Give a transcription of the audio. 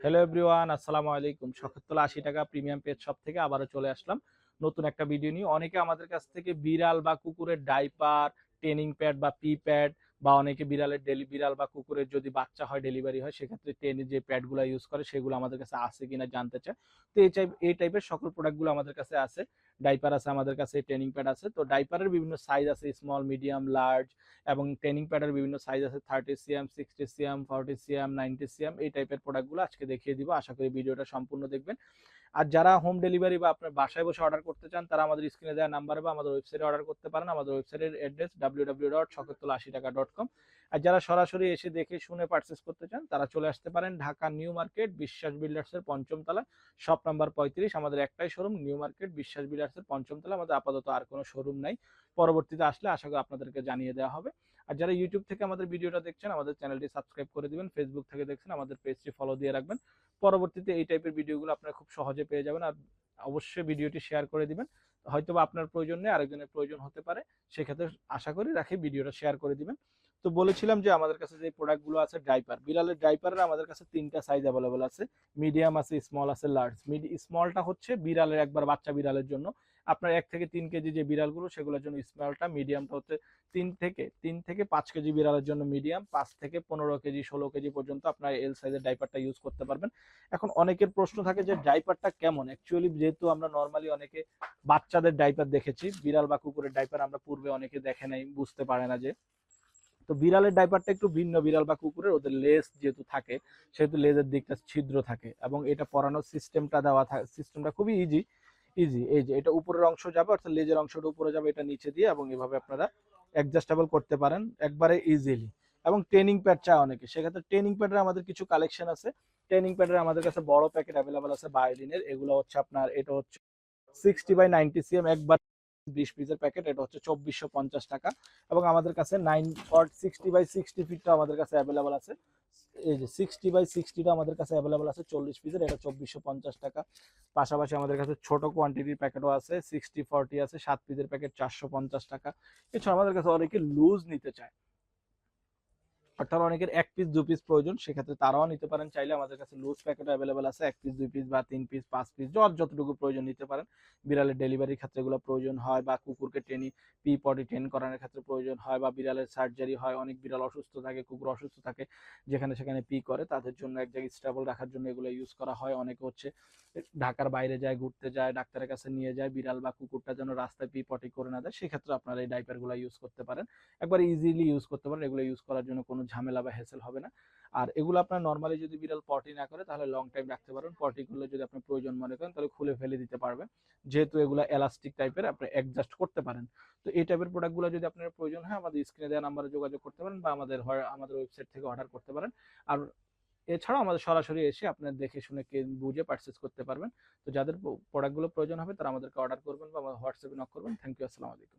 Hello everyone আসসালামু আলাইকুম। শখতলা আশি টাকা প্রিমিয়াম পেজ সব থেকে আবারও চলে আসলাম। নতুন একটা ভিডিও নিয়ে। অনেকে আমাদের কাছ থেকে বিড়াল বা কুকুরের ডাইপার ট্রেনিং প্যাড বা পি প্যাড বা অনেকে বিড়ালের ডেলি, বিড়াল বা কুকুরের যদি বাচ্চা হয়, ডেলিভারি হয়, সেক্ষেত্রে ট্রেনের যে প্যাডগুলো ইউজ করে, সেগুলো আমাদের কাছে আছে কিনা জানতে চায়। তো এই টাইপ এই টাইপের সকল প্রোডাক্টগুলো আমাদের কাছে আছে। ডাইপার আছে আমাদের কাছে ট্রেনিং প্যাড আছে। তো ডাইপারের বিভিন্ন সাইজ আছে স্মল মিডিয়াম লার্জ এবং ট্রেনিং প্যাডের বিভিন্ন সাইজ আছে thirty CM sixty CM forty CM ninety CM এই টাইপের প্রোডাক্টগুলো আজকে দেখিয়ে দিব। আশা করি ভিডিওটা সম্পূর্ণ দেখবেন। আর যারা হোম ডেলিভারি বা আপনার বাসায় বসে অর্ডার করতে চান, তারা আমাদের স্ক্রিনে দেওয়া নাম্বারে বা আমাদের ওয়েবসাইটে অর্ডার করতে পারেন। আমাদের ওয়েবসাইটের অ্যাড্রেস ডাব্লিউ ডাব্লিউ ডট শকরতলা আশি টাকা ডট কম আর যারা সরাসরি এসে দেখে শুনে পারচেস করতে চান, তারা চলে আসতে পারেন ঢাকা নিউ মার্কেট, বিশ্বাস বিল্ডার্সের পঞ্চম তলা। শপ নাম্বার পঁয়ত্রিশ, আমাদের একটাই শোরুম নিউ মার্কেট, বিশ্বাস বিল্ডার্সের পঞ্চম তলা। আমাদের আপাতত আর কোনো শোরুম নাই। পরবর্তীতে আসলে আশা করি আপনাদেরকে জানিয়ে দেওয়া হবে। আর যারা ইউটিউব থেকে আমাদের ভিডিওটা দেখছেন, আমাদের চ্যানেলটি সাবস্ক্রাইব করে দিবেন ফেসবুক থেকে দেখছেন, আমাদের পেজটি ফলো দিয়ে রাখবেন। পরবর্তীতে এই টাইপের ভিডিওগুলো আপনারা খুব সহজে পেয়ে যাবেন। আর অবশ্যই ভিডিওটি শেয়ার করে দিবেন। হয়তো আপনার প্রয়োজন নেই, আরেকজনের প্রয়োজন হতে পারে, সেক্ষেত্রে আশা করি রাখি ভিডিওটা শেয়ার করে দিবেন। তো বলেছিলাম যে আমাদের কাছে যে প্রোডাক্টগুলো আছে ডাইপার বিড়ালের ডাইপারের আমাদের কাছে তিনটা সাইজ অ্যাভেলেবেল আছে মিডিয়াম আছে স্মল আছে লার্জ মিডি স্মলটা হচ্ছে বিড়ালের একবার বাচ্চা বিড়ালের জন্য। আপনার এক থেকে তিন কেজি যে বিড়ালগুলো, সেগুলোর জন্য স্মলটা মিডিয়ামটা হচ্ছে তিন থেকে তিন থেকে পাঁচ কেজি বিড়ালের জন্য মিডিয়াম পাঁচ থেকে পনেরো কেজি, ষোলো কেজি পর্যন্ত আপনার এল সাইজের ডাইপারটা ইউজ করতে পারবেন। এখন অনেকের প্রশ্ন থাকে যে ডাইপারটা কেমন? অ্যাকচুয়ালি যেহেতু আমরা নর্মালি অনেকে বাচ্চাদের ডাইপার দেখেছি, বিড়াল বা কুকুরের ডাইপার আমরা পূর্বে অনেকে দেখে নাই, বুঝতে পারে না যে। তো বিড়ালের ডাইপারটা একটু ভিন্ন, বিড়াল বা কুকুরের, ওদের লেজ যেহেতু থাকে, সেহেতু লেজের দিকটা ছিদ্র থাকে এবং এটা পরানোর সিস্টেমটা দেওয়া থাকে সিস্টেমটা খুবই ইজি ইজি এই যে, এটা উপরের অংশ যাবে, অর্থাৎ লেজের অংশটা উপরে যাবে, এটা নিচে দিয়ে, এবং এভাবে আপনারা অ্যাডজাস্টেবল করতে পারেন একবারে ইজিলি এবং ট্রেনিং প্যাড চায় অনেকে। সেক্ষেত্রে ট্রেনিং প্যাডের আমাদের কিছু কালেকশন আছে। ট্রেনিং প্যাডের আমাদের কাছে বড় প্যাকেট অ্যাভেলেবল আছে বায়োলিনের এগুলো হচ্ছে আপনার, এটা হচ্ছে সিক্সটি বাই নাইনটি সিএম একবার বিশ পিসের প্যাকেট এটা হচ্ছে চব্বিশশো টাকা। এবং আমাদের কাছে নাইন সিক্সটি বাই সিক্সটি ফিটটা আমাদের কাছে অ্যাভেলেবল আছে। এই যে সিক্সটি বাই সিক্সটিটা আমাদের কাছে অ্যাভেলেবেল আছে চল্লিশ পিসের এটা চব্বিশশো পঞ্চাশ টাকা। পাশাপাশি আমাদের কাছে ছোট কোয়ান্টিটির প্যাকেটও আছে সিক্সটি ফর্টি আছে, সাত পিসের প্যাকেট চারশো পঞ্চাশ টাকা। এছাড়া আমাদের কাছে অনেকে লুজ নিতে চায়। অর্থাৎ অনেকের এক পিস দু পিস প্রয়োজন, সেক্ষেত্রে তারাও নিতে পারেন। চাইলে আমাদের কাছে লুজ প্যাকেট অ্যাভেলেবেল আছে। এক পিস দুই পিস বা তিন পিস পাঁচ পিস যত যতটুকু প্রয়োজন নিতে পারেন। বিড়ালের ডেলিভারির ক্ষেত্রে এগুলো প্রয়োজন হয় বা কুকুরকে ট্রেনি পি পটি ট্রেন করানোর ক্ষেত্রে প্রয়োজন হয় বা বিড়ালের সার্জারি হয়। অনেক বিড়াল অসুস্থ থাকে, কুকুর অসুস্থ থাকে, যেখানে সেখানে পি করে। তাদের জন্য এক জায়গায় স্টেবল রাখার জন্য এগুলো ইউজ করা হয়। অনেকে হচ্ছে ঢাকার বাইরে যায়, ঘুরতে যায়, ডাক্তারের কাছে নিয়ে যায়। বিড়াল বা কুকুরটা যেন রাস্তায় পি পটি করে না দেয়, সেক্ষেত্রে আপনারা এই ডাইপারগুলো ইউজ করতে পারেন। একবার ইজিলি ইউজ করতে পারেন। এগুলো ইউজ করার জন্য কোনো ঝামেলা বা হেসেল হবে না। আর এগুলো আপনার নর্মালি যদি বিড়াল পটি না করে, তাহলে লং টাইম রাখতে পারেন। পটি করলে যদি আপনার প্রয়োজন মনে করেন, তাহলে খুলে ফেলে দিতে পারবেন। যেহেতু এগুলো এলাস্টিক টাইপের আপনি অ্যাডজাস্ট করতে পারেন। তো এই টাইপের প্রোডাক্টগুলো যদি আপনার প্রয়োজন হয়, আমাদের স্ক্রিনে দেওয়া নাম্বারে যোগাযোগ করতে পারেন বা আমাদের আমাদের ওয়েবসাইট থেকে অর্ডার করতে পারেন। আর এছাড়াও আমাদের সরাসরি এসে আপনার দেখে শুনে বুঝে পারচেস করতে পারবেন। তো যাদের প্রোডাক্টগুলো প্রয়োজন হবে, তারা আমাদেরকে অর্ডার করবেন বা হোয়াটসঅ্যাপে নক করবেন। থ্যাংক ইউ আসসালামু আলাইকুম।